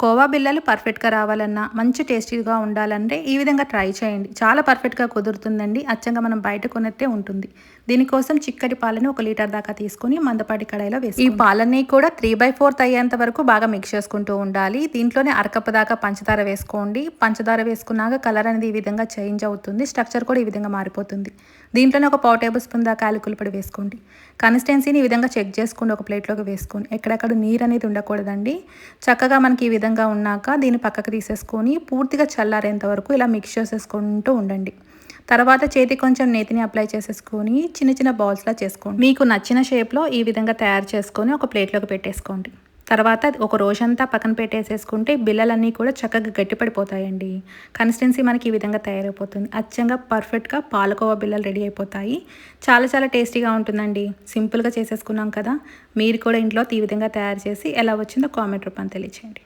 కోవా బిల్లలు పర్ఫెక్ట్గా రావాలన్నా మంచి టేస్టీగా ఉండాలంటే ఈ విధంగా ట్రై చేయండి. చాలా పర్ఫెక్ట్గా కుదురుతుందండి. అచ్చంగా మనం బయట కొనట్టే ఉంటుంది. దీనికోసం చిక్కటి పాలని ఒక లీటర్ దాకా తీసుకొని మందపాటి కడాయిలో వేసి ఈ పాలన్నీ కూడా త్రీ బై ఫోర్త్ అయ్యేంత వరకు బాగా మిక్స్ చేసుకుంటూ ఉండాలి. దీంట్లోనే అరకప్పు దాకా పంచదార వేసుకోండి. పంచదార వేసుకున్నాక కలర్ అనేది ఈ విధంగా చేంజ్ అవుతుంది. స్ట్రక్చర్ కూడా ఈ విధంగా మారిపోతుంది. దీంట్లోనే ఒక పావు టేబుల్ స్పూన్ దాకా యాలకుల పొడి వేసుకోండి. కన్సిస్టెన్సీని ఈ విధంగా చెక్ చేసుకుని ఒక ప్లేట్లోకి వేసుకోండి. ఎక్కడెక్కడ నీరు అనేది ఉండకూడదండి. చక్కగా మనకి ఈ విధంగా ఉన్నాక దీన్ని పక్కకు తీసేసుకొని పూర్తిగా చల్లారేంత వరకు ఇలా మిక్స్ చేసేసుకుంటూ ఉండండి. తర్వాత చేతి కొంచెం నేతిని అప్లై చేసేసుకొని చిన్న చిన్న బాల్స్లా చేసుకోండి. మీకు నచ్చిన షేప్లో ఈ విధంగా తయారు చేసుకొని ఒక ప్లేట్లోకి పెట్టేసుకోండి. తర్వాత ఒక రోజంతా పక్కన పెట్టేసేసుకుంటే బిల్లలన్నీ కూడా చక్కగా గట్టిపడిపోతాయండి. కన్సిస్టెన్సీ మనకి ఈ విధంగా తయారైపోతుంది. అచ్చంగా పర్ఫెక్ట్గా పాలకోవా బిల్లలు రెడీ అయిపోతాయి. చాలా చాలా టేస్టీగా ఉంటుందండి. సింపుల్గా చేసేసుకున్నాం కదా. మీరు కూడా ఇంట్లో ఈ విధంగా తయారు చేసి ఎలా వచ్చిందో కామెంట్ రూపాన్ని తెలియచేయండి.